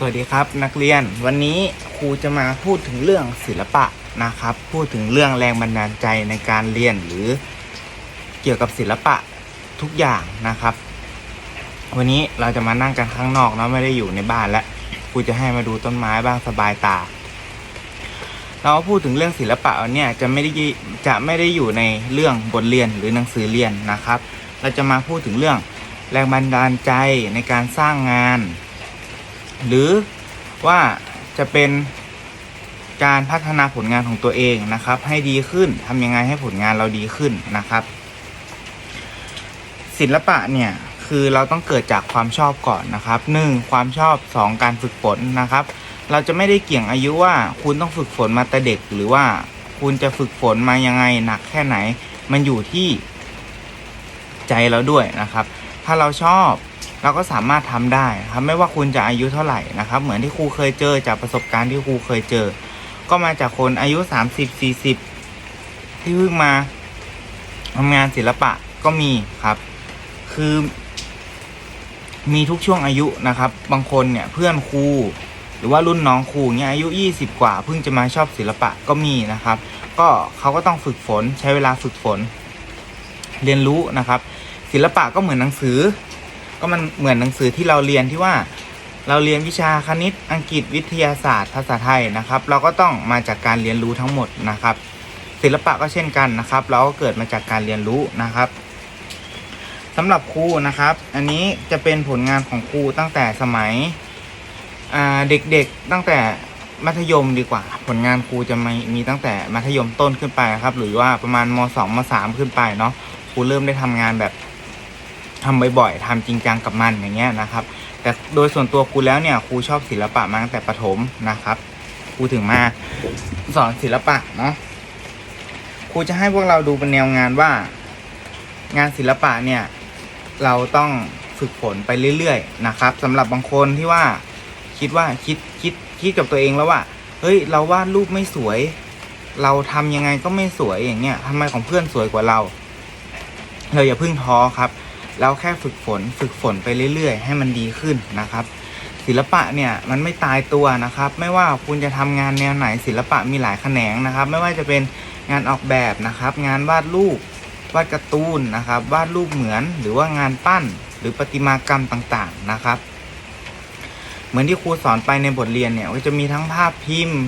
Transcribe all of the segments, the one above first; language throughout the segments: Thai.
สวัสดีครับนักเรียนวันนี้ครูจะมาพูดถึงเรื่องศิลปะนะครับ พูดถึงเรื่องแรงบันดาลใจในการเรียนหรือเกี่ยวกับศิลปะทุกอย่างนะครับ วันนี้เราจะมานั่งกันข้างนอกนะไม่ได้อยู่ในบ้านแล้วครูจะให้มาดูต้นไม้บ้างสบายตา เราพูดถึงเรื่องศิลปะเนี่ยจะไม่ได้จะไม่ได้อยู่ในเรื่องบทเรียนหรือหนังสือเรียนนะครับ เราจะมาพูดถึงเรื่องแรงบันดาลใจในการสร้างงาน หรือว่าจะเป็นการพัฒนาผลงานของตัวเองนะครับ ให้ดีขึ้นทำยังไงให้ผลงานเราดีขึ้นนะครับ ศิลปะเนี่ยคือเราต้องเกิดจากความชอบก่อนนะครับหนึ่งความชอบสองการฝึกฝนนะครับ เราจะไม่ได้เกี่ยงอายุว่าคุณต้องฝึกฝนมาแต่เด็ก หรือว่าคุณจะฝึกฝนมายังไงหนักแค่ไหน มันอยู่ที่ใจเราด้วยนะครับ ถ้าเราชอบ เราก็สามารถทำได้ครับไม่ว่าคุณจะอายุเท่าไหร่นะครับ เหมือนที่ครูเคยเจอจากประสบการณ์ที่ครูเคยเจอ ก็มาจากคนอายุ 30 40 ที่เพิ่งมาทำงานศิลปะก็มีครับ คือ มีทุกช่วงอายุนะครับ บางคนเนี่ยเพื่อนครูหรือว่ารุ่นน้องครูเนี่ยอายุ 20 กว่าเพิ่งจะมาชอบศิลปะก็มีนะครับ ก็เขาก็ต้องฝึกฝนใช้เวลาฝึกฝน เรียนรู้นะครับ ศิลปะก็เหมือนหนังสือ ก็มันเหมือนหนังสือที่เราเรียนที่ว่า เราเรียนวิชาคณิตอังกฤษวิทยาศาสตร์ภาษาไทยนะครับ เราก็ต้องมาจากการเรียนรู้ทั้งหมดนะครับ ศิลปะก็เช่นกันนะครับ เราก็เกิดมาจากการเรียนรู้นะครับสำหรับครูนะครับ อันนี้จะเป็นผลงานของครูตั้งแต่สมัยเด็กๆตั้งแต่มัธยมดีกว่า ผลงานครูจะมีมีตั้งแต่มัธยมต้นขึ้นไปครับ หรือว่าประมาณมสองมสามขึ้นไปเนาะครูเริ่มได้ทำงานแบบ ทำบ่อยๆทำจริงจังกับมันอย่างเงี้ยนะครับ แต่โดยส่วนตัวครูแล้วเนี่ยครูชอบศิลปะมาตั้งแต่ประถมนะครับครูถึงมาสอนศิลปะเนาะครูจะให้พวกเราดูเป็นแนวงานว่า งานศิลปะเนี่ย เราต้องฝึกฝนไปเรื่อยๆนะครับสำหรับบางคนที่ว่าคิดว่าคิดคิดคิดกับตัวเองแล้วว่าเฮ้ย เราวาดรูปไม่สวย เราทำยังไงก็ไม่สวยอย่างเงี้ยทำไมของเพื่อนสวยกว่าเราเราอย่าพิ่งท้อครับ เราแค่ฝึกฝนฝึกฝนไปเรื่อย ๆ ให้มันดีขึ้นนะครับ ศิลปะเนี่ยมันไม่ตายตัวนะครับ ไม่ว่าคุณจะทำงานแนวไหนศิลปะมีหลายแขนงนะครับ ไม่ว่าจะเป็นงานออกแบบนะครับ งานวาดรูปวาดการ์ตูนนะครับวาดรูปเหมือนหรือว่างานปั้นหรือประติมากรรมต่างๆนะครับ เหมือนที่ครูสอนไปในบทเรียนเนี่ยก็จะมีทั้งภาพพิมพ์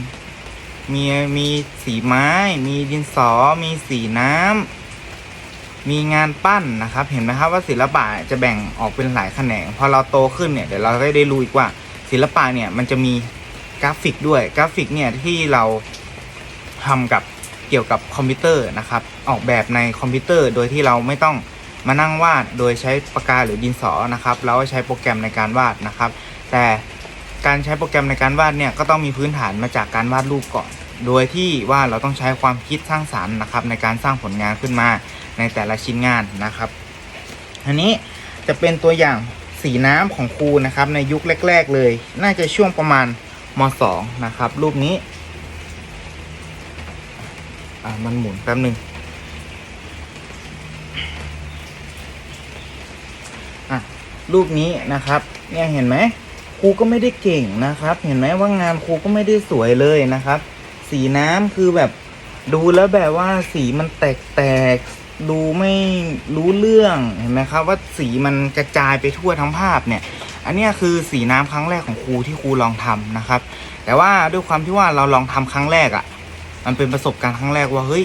มีมีสีไม้ มีดินสอ มีสีน้ำ มีงานปั้นนะครับ เห็นไหมครับว่าศิลปะจะแบ่งออกเป็นหลายแขนง พอเราโตขึ้นเนี่ยเดี๋ยวเราก็ได้รู้อีกว่า ศิลปะเนี่ยมันจะมีกราฟิกด้วยกราฟิกเนี่ยที่เราทำกับเกี่ยวกับคอมพิวเตอร์นะครับ ออกแบบในคอมพิวเตอร์ โดยที่เราไม่ต้องมานั่งวาดโดยใช้ปากกาหรือดินสอนะครับเราก็ใช้โปรแกรมในการวาดนะครับ แต่การใช้โปรแกรมในการวาดเนี่ยก็ต้องมีพื้นฐานมาจากการวาดรูปก่อน โดยที่ว่าเราต้องใช้ความคิดสร้างสารรค์นะครับ ในการสร้างผลงานขึ้นมาในแต่ละชิ้นงานนะครับอันนี้จะเป็นตัวอย่างสีน้ำของครูนะครับ ในยุคแรก ๆ เลย น่าจะช่วงประมาณม .2 นะครับ รูปนี้อ่ามันหมุนแป๊บหนึ่งอะรูปนี้นะครับ เนี่ยเห็นไหมครูก็ไม่ได้เก่งนะครับ เห็นไหมว่างานครูก็ไม่ได้สวยเลยนะครับ สีน้ำคือแบบดูแล้วแบบว่าสีมันแตกๆดูไม่รู้เรื่องเห็นไหมครับ ว่าสีมันกระจายไปทั่วทั้งภาพเนี่ย อันนี้คือสีน้ำครั้งแรกของครูที่ครูลองทำนะครับ แต่ว่าด้วยความที่ว่าเราลองทำครั้งแรกอะ่ะ มันเป็นประสบการณ์ครั้งแรกว่าเฮ้ย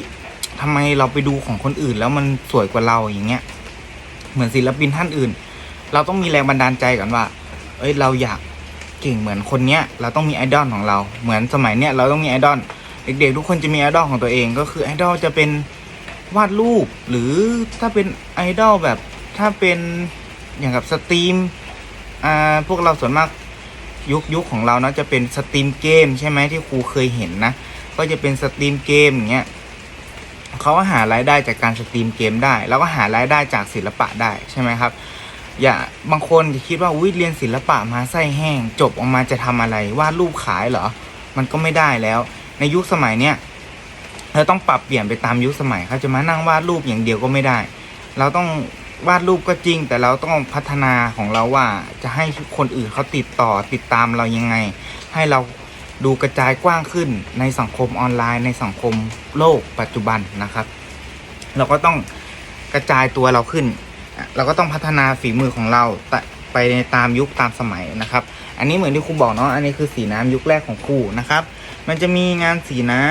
ทำไมเราไปดูของคนอื่น แล้วมันสวยกว่าเราอย่างเงี้ย เหมือนศิลปินท่านอื่น เราต้องมีแรงบันดาลใจก่อนว่า เอ้ยเราอยากเก่งเหมือนคนเนี้ย เราต้องมีไอดอลของเรา เหมือนสมัยเนี้ยเราต้องมีไอดอล เด็กๆทุกคนจะมีไอดอลของตัวเองก็คือไอดอลจะเป็นวาดรูป หรือถ้าเป็นไอดอลแบบถ้าเป็นอย่างกับสตรีมอ่าพวกเราส่วนมากยุคยุคของเราเนาะจะเป็นสตรีมเกมใช่ไหมที่ครูเคยเห็นนะ ก็จะเป็นสตรีมเกมอย่างเงี้ยเขาก็หารายได้จากการสตรีมเกมได้ แล้วก็หารายได้จากศิลปะได้ใช่ไหมครับ อย่าบางคนจะคิดว่าอุ้ยเรียนศิลปะมาไส้แห้ง จบออกมาจะทำอะไรวาดรูปขายเหรอ มันก็ไม่ได้แล้ว ในยุคสมัยเนี้ยเราต้องปรับเปลี่ยนไปตามยุคสมัยเขาจะมานั่งวาดรูปอย่างเดียวก็ไม่ได้ เราต้องวาดรูปก็จริง แต่เราต้องพัฒนาของเราว่าจะให้คนอื่นเขาติดต่อติดตามเรายังไง ให้เราดูกระจายกว้างขึ้นในสังคมออนไลน์ ในสังคมโลกปัจจุบันนะครับ เราก็ต้องกระจายตัวเราขึ้น เราก็ต้องพัฒนาฝีมือของเราไปในตามยุคตามสมัยนะครับ อันนี้เหมือนที่ครูบอกเนาะอันนี้คือสีน้ำยุคแรกของครูนะครับ มันจะมีงานสีน้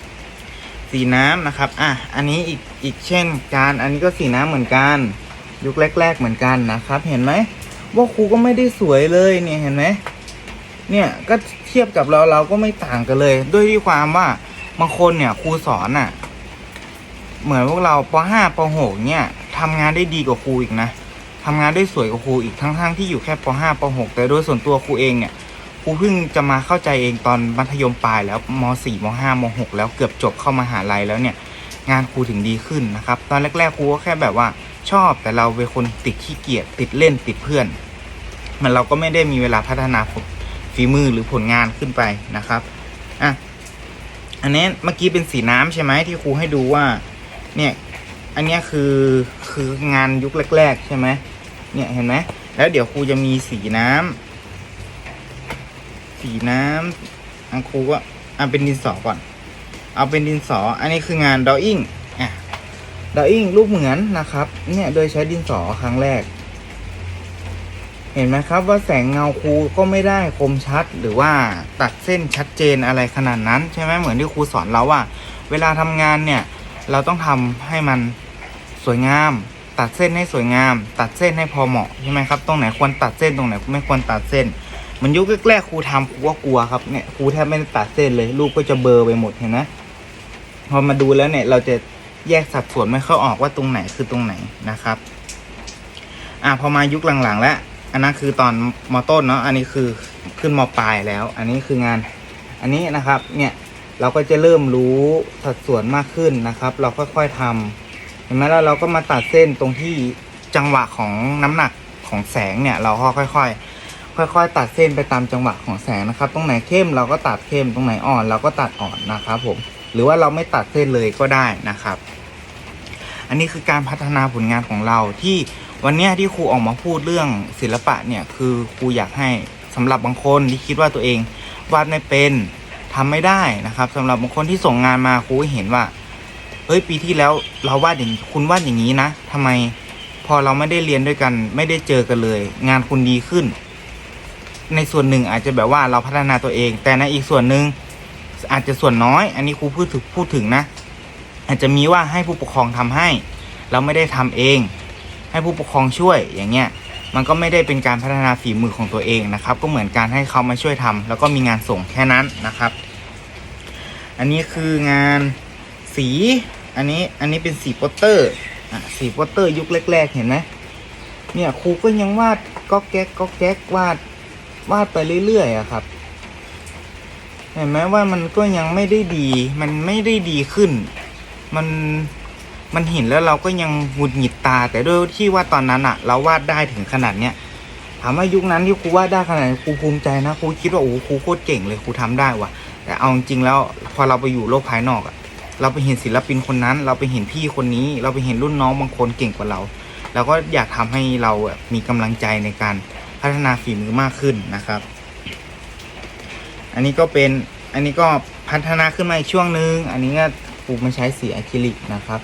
ำสีน้ำนะครับ อะ อันนี้อีกอีกเช่นการอันนี้ก็สีน้ำเหมือนกัน ยุคแรก ๆเหมือนกันนะครับ เห็นไหมว่าครูก็ไม่ได้สวยเลยเนี่ยเห็นไหมเนี่ยก็เทียบกับเราเราก็ไม่ต่างกันเลย ด้วยที่ความว่าบางคนเนี่ยครูสอนอะ เหมือนพวกเราป .5 ป .6 เนี่ยทำงานได้ดีกว่าครูอีกนะทำงานได้สวยกว่าครูอีกทั้งๆที่อยู่แค่ป .5 ป .6 แต่โดยส่วนตัวครูเองเนี่ย ครูเพิ่งจะมาเข้าใจเองตอนมัธยมปลายแล้วม .4 ม .5 ม .6 แล้วเกือบจบเข้ามาหาลัยแล้วเนี่ย งานครูถึงดีขึ้นนะครับ ตอนแรกๆครูก็แค่แบบว่าชอบแต่เราเป็นคนติดขี้เกียจติดเล่นติดเพื่อน มันเราก็ไม่ได้มีเวลาพัฒนาฝีมือหรือผลงานขึ้นไปนะครับอะอันนี้เมื่อกี้เป็นสีน้ำใช่ไหมที่ครูให้ดูว่า เนี่ยอันนี้คือคืองานยุคแรก ๆ ใช่ไหมเนี่ยเห็นไหมแล้วเดี๋ยวครูจะมีสีน้ำ สีน้ำอันครูก็เอาเป็นดินสอก่อน เอาเป็นดินสอ อันนี้คืองานดออิ่งอะดออิ่งรูปเหมือนนะครับ เนี่ยโดยใช้ดินสอครั้งแรก เห็นไหมครับว่าแสงเงาครูก็ไม่ได้คมชัดหรือว่าตัดเส้นชัดเจนอะไรขนาดนั้น ใช่ไหมเหมือนที่ครูสอนเราว่า เวลาทำงานเนี่ย เราต้องทำให้มันสวยงาม ตัดเส้นให้สวยงาม ตัดเส้นให้พอเหมาะใช่ไหมครับ ตรงไหนควรตัดเส้นตรงไหนไม่ควรตัดเส้น มันยุคแรกๆครูทำครูก็กลัวครับเนี่ยครูแทบไม่ได้ตัดเส้นเลยรูปก็จะเบลอไปหมดเห็นไหมพอมาดูแล้วเนี่ย เราจะแยกสัดส่วนไม่เข้าออกว่าตรงไหนคือตรงไหนนะครับ อะพอมายุคหลังๆ แล้ว อันนั้นคือตอนมต้นเนาะอันนี้คือขึ้นมปลายแล้ว อันนี้คืองาน อันนี้นะครับ เนี่ยเราก็จะเริ่มรู้สัดส่วนมากขึ้นนะครับ เราค่อยๆทำเห็นไหมแล้วเราก็มาตัดเส้นตรงที่จังหวะของน้ำหนักของแสงเนี่ย เราค่อยๆ ค่อยๆ ตัดเส้นไปตามจังหวะของแสงนะครับ ตรงไหนเข้มเราก็ตัดเข้มตรงไหนอ่อนเราก็ตัดอ่อนนะครับผมหรือว่าเราไม่ตัดเส้นเลยก็ได้นะครับ อันนี้คือการพัฒนาผลงานของเราที่วันนี้ที่ครูออกมาพูดเรื่องศิลปะเนี่ยคือครูอยากให้สำหรับบางคนที่คิดว่าตัวเองวาดไม่เป็นทำไม่ได้นะครับสำหรับบางคนที่ส่งงานมาครูเห็นว่าเฮ้ยปีที่แล้วเราวาดอย่างคุณวาดอย่างนี้นะทำไมพอเราไม่ได้เรียนด้วยกัน ไม่ได้เจอกันเลย งานคุณดีขึ้น ในส่วนหนึ่งอาจจะแบบว่าเราพัฒนาตัวเอง แต่ในอีกส่วนหนึ่งอาจจะส่วนน้อย อันนี้ครูพูดถึงพูดถึงนะ อาจจะมีว่าให้ผู้ปกครองทำให้ เราไม่ได้ทำเอง ให้ผู้ปกครองช่วยอย่างเงี้ยมันก็ไม่ได้เป็นการพัฒนาฝีมือของตัวเองนะครับ ก็เหมือนการให้เขามาช่วยทำแล้วก็มีงานส่งแค่นั้นนะครับ อันนี้คืองานสีอันนี้อันนี้เป็นสีโปสเตอร์อะสีโปสเตอร์ยุคแรกๆเห็นไหมเนี่ยครูก็ยังวาดก็แก๊กก็แก๊กวาด วาดไปเรื่อยๆอะครับ เห็นไหมว่ามันก็ยังไม่ได้ดี มันไม่ได้ดีขึ้น มันมันเห็นแล้วเราก็ยังหงุดหงิดตา แต่ด้วยที่ว่าตอนนั้นอะเราวาดได้ถึงขนาดเนี้ยถามว่ายุคนั้นที่ครูวาดได้ขนาดครูภูมิใจนะครูคิดว่าโอ้ครูโคตรเก่งเลยครูทำได้ว่ะ แต่เอาจริงแล้วพอเราไปอยู่โลกภายนอกอะเราไปเห็นศิลปินคนนั้น เราไปเห็นพี่คนนี้ เราไปเห็นรุ่นน้องบางคนเก่งกว่าเราเราก็อยากทำให้เราแบบมีกำลังใจในการ พัฒนาฝีมือมากขึ้นนะครับ อันนี้ก็เป็นอันนี้ก็พัฒนาขึ้นมาอีกช่วงนึง อันนี้ก็ครูมาใช้สีอะคริลิกนะครับ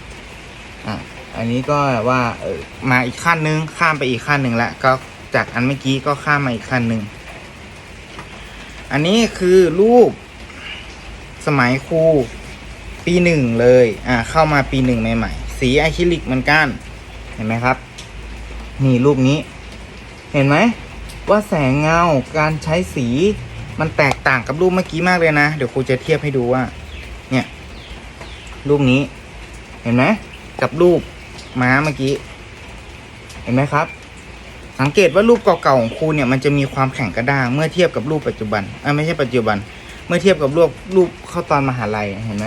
อะอันนี้ก็ว่าเออมาอีกขั้นหนึ่งข้ามไปอีกขั้นหนึ่งแล้วก็จากอันเมื่อกี้ก็ข้ามมาอีกขั้นหนึ่งอันนี้คือรูปสมัยครูปีหนึ่งเลยอ่าเข้ามาปีหนึ่งใหม่ๆสีอะคริลิกเหมือนกันเห็นไหมครับ นี่รูปนี้ เห็นไหม ว่าแสงเงาการใช้สีมันแตกต่างกับรูปเมื่อกี้มากเลยนะ เดี๋ยวครูจะเทียบให้ดูว่า เนี่ย รูปนี้ เห็นไหมกับรูปม้าเมื่อกี้ เห็นไหมครับ สังเกตว่ารูปเก่าๆของครูเนี่ยมันจะมีความแข็งกระด้างเมื่อเทียบกับรูปปัจจุบันอ่าไม่ใช่ปัจจุบัน เมื่อเทียบกับรูปรูปเข้าตอนมหาลัยเห็นไหม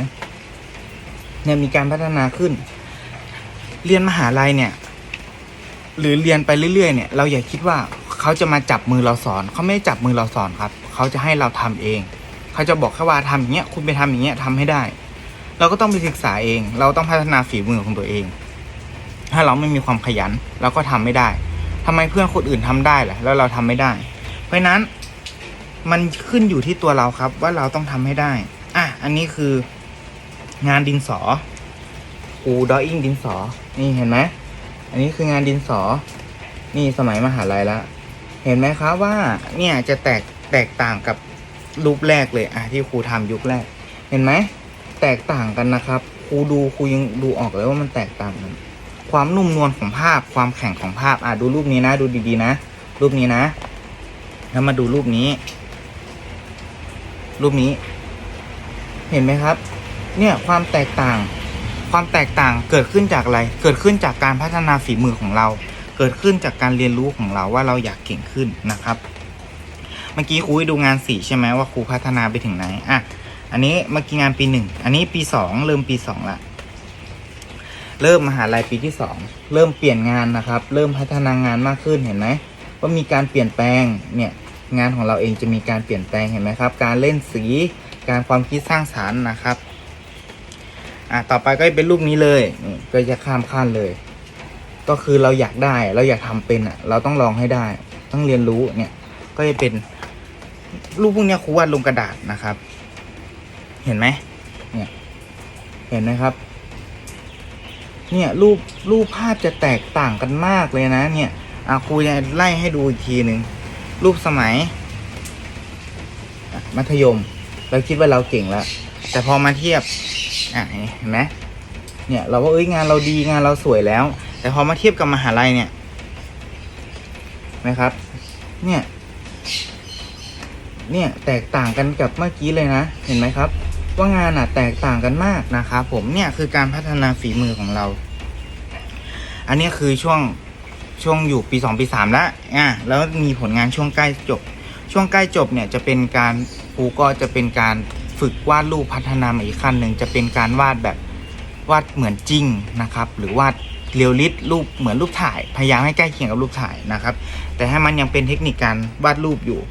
เนี่ยมีการพัฒนาขึ้น เรียนมหาลัยเนี่ย หรือเรียนไปเรื่อยๆเนี่ย เราอย่าคิดว่า เขาจะมาจับมือเราสอนเขาไม่ได้จับมือเราสอนครับ เขาจะให้เราทำเองเขาจะบอกแค่ว่าทำอย่างเงี้ยคุณไปทำอย่างเงี้ยทำให้ได้ เราก็ต้องไปศึกษาเอง เราต้องพัฒนาฝีมือของตัวเอง ถ้าเราไม่มีความขยันเราก็ทำไม่ได้ทำไมเพื่อนคนอื่นทำได้ล่ะแล้วเราทำไม่ได้ เพราะนั้นมันขึ้นอยู่ที่ตัวเราครับว่าเราต้องทำให้ได้ อะ อันนี้คืองานดินสอปูดออิ่งดินสอ นี่เห็นไหม อันนี้คืองานดินสอ นี่สมัยมหาลัยแล้ว เห็นไหมครับว่าเนี่ยจะแตกแตกต่างกับรูปแรกเลยอะที่ครูทำยุคแรก เห็นไหมแตกต่างกันนะครับครูดูครูยังดูออกเลยว่ามันแตกต่างกันความนุ่มนวลของภาพ ความแข็งของภาพอะดูรูปนี้นะ ดูดีๆนะ รูปนี้นะ แล้วมาดูรูปนี้ รูปนี้ เห็นไหมครับ เนี่ยความแตกต่าง ความแตกต่างเกิดขึ้นจากอะไร เกิดขึ้นจากการพัฒนาฝีมือของเรา เกิดขึ้นจากการเรียนรู้ของเราว่าเราอยากเก่งขึ้นนะครับ เมื่อกี้ครูให้ดูงานสีใช่ไหมว่าครูพัฒนาไปถึงไหนอะอันนี้เมื่อกี้งานปีหนึ่งอันนี้ปีสองเริ่มปีสองละเริ่มมหาลัยปีที่สองเริ่มเปลี่ยนงานนะครับ เริ่มพัฒนางานมากขึ้นเห็นไหมว่ามีการเปลี่ยนแปลงเนี่ยงานของเราเองจะมีการเปลี่ยนแปลงเห็นไหมครับ การเล่นสีการความคิดสร้างสารรค์นะครับอะต่อไปก็เป็นรูปนี้เลยก็จะข้ามขั้นเลย ก็คือเราอยากได้เราอยากทำเป็นอะ เราต้องลองให้ได้ ต้องเรียนรู้เนี่ยก็จะเป็นรูปพวกนี้ครูวาดลงกระดาษนะครับ เห็นไหมเนี่ยเห็นไหมครับ เนี่ยรูปรูปภาพจะแตกต่างกันมากเลยนะ เนี่ยอะครูจะไล่ให้ดูอีกทีหนึ่งรูปสมัย มัธยม เราคิดว่าเราเก่งแล้ว แต่พอมาเทียบอะเห็นไหมเนี่ย เราว่าเอ้ยงานเราดีงานเราสวยแล้ว แต่พอมาเทียบกับมหาลัยเนี่ยนะครับ เนี่ย เนี่ยแตกต่างกันกับเมื่อกี้เลยนะ เห็นไหมครับ ว่างานอะแตกต่างกันมากนะครับผมเนี่ยคือการพัฒนาฝีมือของเรา อันนี้คือช่วงช่วงอยู่ปีสองปีสามแล้วอะแล้วมีผลงานช่วงใกล้จบ ช่วงใกล้จบเนี่ยจะเป็นการครูก็จะเป็นการฝึกวาดรูปพัฒนาอีกขั้นหนึ่งจะเป็นการวาดแบบวาดเหมือนจริงนะครับ หรือวาด เรียลลิสต์รูปเหมือนรูปถ่าย พยายามให้ใกล้เคียงกับรูปถ่ายนะครับ แต่ให้มันยังเป็นเทคนิคการวาดรูปอยู่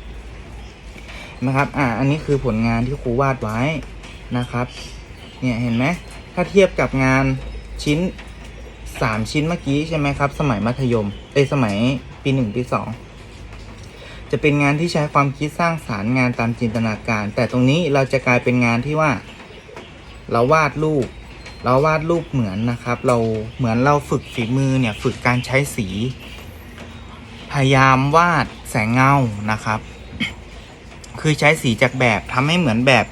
นะครับ อ่า อันนี้คือผลงานที่ครูวาดไว้นะครับ เนี่ยเห็นไหมถ้าเทียบกับงานชิ้นสามชิ้นเมื่อกี้ใช่ไหมครับ สมัยมัธยม เอยสมัยปีหนึ่งปีสองจะเป็นงานที่ใช้ความคิดสร้างสารรค์งานตามจินตนาการ แต่ตรงนี้เราจะกลายเป็นงานที่ว่า เราวาดรูป เราวาดรูปเหมือนนะครับ เราเหมือนเราฝึกฝีมือเนี่ยฝึกการใช้สี พยายามวาดแสงเงานะครับ คือใช้สีจากแบบทำให้เหมือนแบบ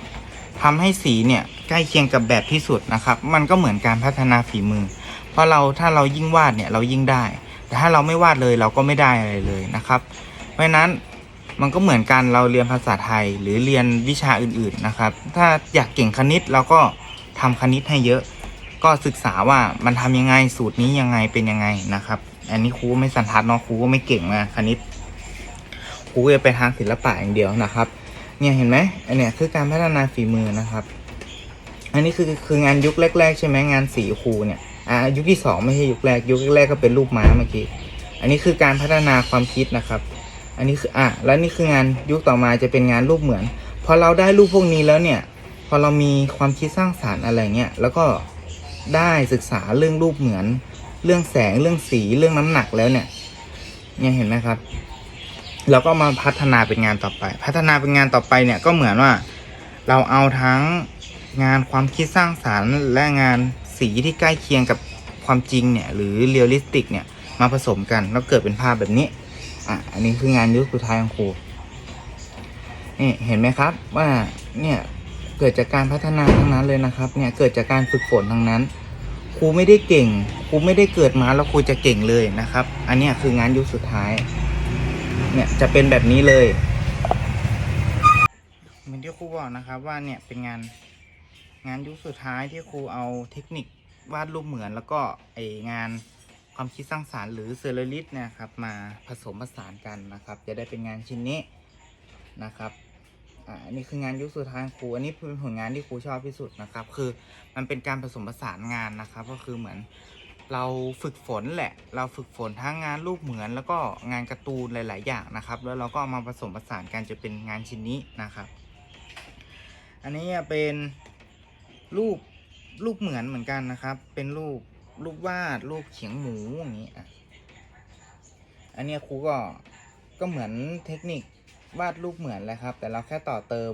ทำให้สีเนี่ยใกล้เคียงกับแบบที่สุดนะครับ มันก็เหมือนการพัฒนาฝีมือ เพราะเราถ้าเรายิ่งวาดเนี่ยเรายิ่งได้ แต่ถ้าเราไม่วาดเลยเราก็ไม่ได้อะไรเลยนะครับ เพราะฉะนั้นมันก็เหมือนกันเราเรียนภาษาไทยหรือเรียนวิชาอื่นๆนะครับ ถ้าอยากเก่งคณิตเราก็ทำคณิตให้เยอะ ก็ศึกษาว่ามันทำยังไงสูตรนี้ยังไงเป็นยังไงนะครับ อันนี้ครูไม่สันทัดเนาะครูก็ไม่เก่งนะคณิตครูจะไปทางศิลปะอย่างเดียวนะครับ เนี่ยเห็นไหมอันเนี้ยคือการพัฒนาฝีมือนะครับ อันนี้คือคืองานยุคแรก ๆ ใช่ไหมงานสีครูเนี่ยอ่ายุคที่สองไม่ใช่ยุคแรก ยุคแรกก็เป็นรูปม้าเมื่อกี้อันนี้คือการพัฒนาความคิดนะครับ อันนี้คืออะแล้วนี่คืองานยุคต่อมาจะเป็นงานรูปเหมือนพอเราได้รูปพวกนี้แล้วเนี่ย พอเรามีความคิดสร้างสารรค์อะไรเงี้ยแล้วก็ ได้ศึกษาเรื่องรูปเหมือน เรื่องแสงเรื่องสีเรื่องน้ำหนักแล้วเนี่ยเนี่ยเห็นไหมครับเราก็มาพัฒนาเป็นงานต่อไป พัฒนาเป็นงานต่อไปเนี่ยก็เหมือนว่า เราเอาทั้งงานความคิดสร้างสารรค์ และงานสีที่ใกล้เคียงกับความจริงเนี่ยหรือเรียลลิสติกเนี่ยมาผสมกันแล้วเกิดเป็นภาพแบบนี้อะอันนี้คืองานยุคสุดท้ายของครูนี่เห็นไหมครับว่าเนี่ย เกิดจากการพัฒนาทั้งนั้นเลยนะครับ เนี่ยเกิดจากการฝึกฝนทั้งนั้น ครูไม่ได้เก่ง ครูไม่ได้เกิดมาแล้วครูจะเก่งเลยนะครับ อันนี้คืองานยุคสุดท้าย เนี่ยจะเป็นแบบนี้เลยเหมือนที่ครูบอกนะครับว่าเนี่ยเป็นงานงานยุคสุดท้ายที่ครูเอาเทคนิควาดรูปเหมือนแล้วก็ไองานความคิดสร้างสารรค์หรือเซอร์เรลิสเนี่ยครับมาผสมผสานกันนะครับ จะได้เป็นงานชิ้นนี้นะครับ อ่าอันนี้คืองานยุคสุดท้ายของครูอันนี้เป็นผลงานที่ครูชอบที่สุดนะครับ คือมันเป็นการผสมผสานงานนะครับ ก็คือเหมือนเราฝึกฝนแหละ เราฝึกฝนทั้งงานรูปเหมือนแล้วก็งานการ์ตูนหลาย ๆ อย่างนะครับ แล้วเราก็เอามาผสมผสานกันจะเป็นงานชิ้นนี้นะครับ อันนี้เป็นรูปรูปเหมือนเหมือนกันนะครับ เป็นรูปรูปวาดรูปเขียงหมูอย่างนี้อะอันนี้ครูก็ก็เหมือนเทคนิค วาดรูปเหมือนเลยครับ แต่เราแค่ต่อเติม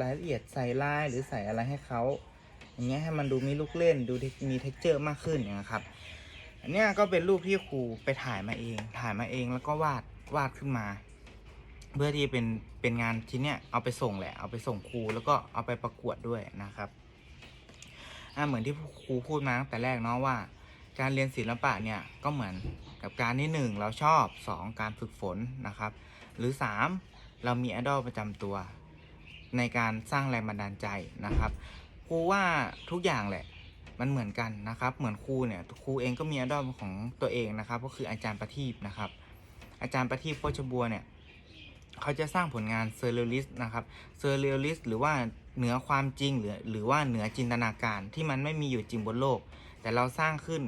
รายละเอียดใส่ลายหรือใส่อะไรให้เขาอย่างเงี้ยให้มันดูมีลูกเล่นดูมีเท็กเจอร์มากขึ้นอย่างเงี้ยครับอันเนี้ยก็เป็นรูปที่ครูไปถ่ายมาเอง ถ่ายมาเองแล้วก็วาดวาดขึ้นมา เพื่อที่เป็นเป็นงานชิ้นเนี้ยเอาไปส่งแหละเอาไปส่งครูแล้วก็เอาไปประกวดด้วยนะครับอ่าเหมือนที่ครูพูดมาตั้งแต่แรกเนาะว่า การเรียนศิลปะเนี่ยก็เหมือนกับการที่หนึ่งเราชอบสองการฝึกฝนนะครับ หรือสาม เรามีไอดอลประจำตัว ในการสร้างแรงบันดาลใจนะครับครูว่าทุกอย่างแหละมันเหมือนกันนะครับ เหมือนครูเนี่ยครูเองก็มีไอดอลของตัวเองนะครับ ก็คืออาจารย์ประทีปนะครับ อาจารย์ประทีปโพชบัวเนี่ยเขาจะสร้างผลงานเซอร์เรียลิสต์นะครับเซอร์เรียลิสต์หรือว่าเหนือความจริงหรือหรือว่าเหนือจินตนาการที่มันไม่มีอยู่จริงบนโลก แต่เราสร้างขึ้น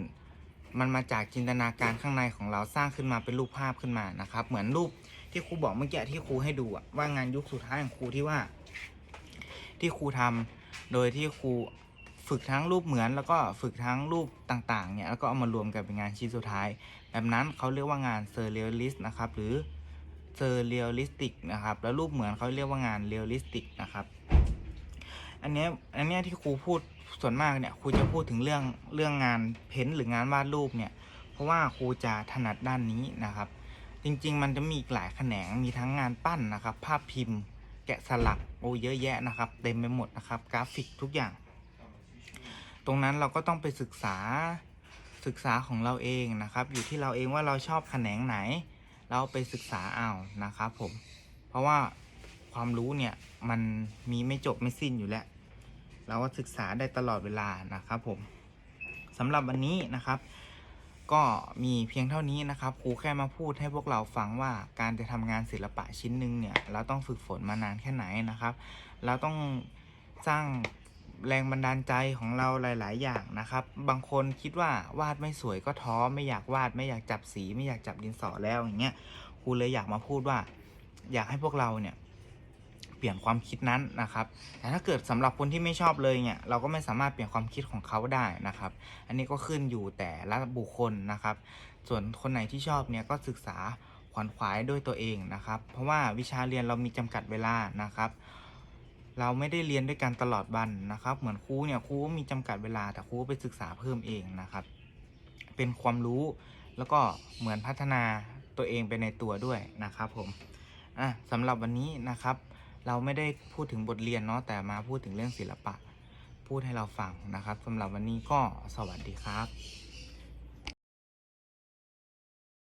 มันมาจากจินตนาการข้างในของเราสร้างขึ้นมาเป็นรูปภาพขึ้นมานะครับ เหมือนรูป ที่ครูบอกเมื่อกี้ที่ครูให้ดูอะว่างานยุคสุดท้ายของครูที่ว่า ที่ครูทำโดยที่ครูฝึกทั้งรูปเหมือนแล้วก็ฝึกทั้งรูปต่างๆเนี่ยแล้วก็เอามารวมกันเป็นงานชิ้นสุดท้าย แบบนั้นเขาเรียกว่างานเซอร์เรียลิสต์นะครับหรือเซอร์เรียลิสติกนะครับแล้วรูปเหมือนเขาเรียกว่างานเรียลลิสติกนะครับอันนี้อันนี้ที่ครูพูดส่วนมากเนี่ยครูจะพูดถึงเรื่องเรื่องงานเพ้นท์หรืองานวาดรูปเนี่ยเพราะว่าครูจะถนัดด้านนี้นะครับ จริง ๆ มันจะมีอีกหลายแขนงมีทั้งงานปั้นนะครับ ภาพพิมพ์ แกะสลักโอ้เยอะแยะนะครับ เต็มไปหมดนะครับ กราฟิกทุกอย่าง ตรงนั้นเราก็ต้องไปศึกษาศึกษาของเราเองนะครับ อยู่ที่เราเองว่าเราชอบแขนงไหน เราไปศึกษาเอานะครับผม เพราะว่าความรู้เนี่ยมันมีไม่จบไม่สิ้นอยู่แล้ว เราก็ศึกษาได้ตลอดเวลานะครับผมสำหรับวันนี้นะครับ ก็มีเพียงเท่านี้นะครับครูแค่มาพูดให้พวกเราฟังว่าการจะทำงานศิลปะชิ้นหนึ่งเนี่ยเราต้องฝึกฝนมานานแค่ไหนนะครับ เราต้องสร้างแรงบันดาลใจของเราหลาย ๆ อย่างนะครับ บางคนคิดว่าวาดไม่สวยก็ท้อไม่อยากวาดไม่อยากจับสี ไม่อยากจับดินสอแล้วอย่างเงี้ยครูเลยอยากมาพูดว่า อยากให้พวกเราเนี่ย ปลี่ยนความคิดนั้นนะครับ แต่ถ้าเกิดสำหรับคนที่ไม่ชอบเลยเนี่ยเราก็ไม่สามารถเปลี่ยนความคิดของเขาได้นะครับ อันนี้ก็ขึ้นอยู่แต่ละบุคคลนะครับ ส่วนคนไหนที่ชอบเนี่ยก็ศึกษาขวนขวายด้วยตัวเองนะครับ เพราะว่าวิชาเรียนเรามีจำกัดเวลานะครับ เราไม่ได้เรียนด้วยกันตลอดวันนะครับ เหมือนครูเนี่ยครูก็มีจำกัดเวลาแต่ครูก็ไปศึกษาเพิ่มเองนะครับ เป็นความรู้แล้วก็เหมือนพัฒนาตัวเองไปในตัวด้วยนะครับผมอะสำหรับวันนี้นะครับ เราไม่ได้พูดถึงบทเรียนเนาะแต่มาพูดถึงเรื่องศิลปะ พูดให้เราฟังนะครับสำหรับวันนี้ก็สวัสดีครับ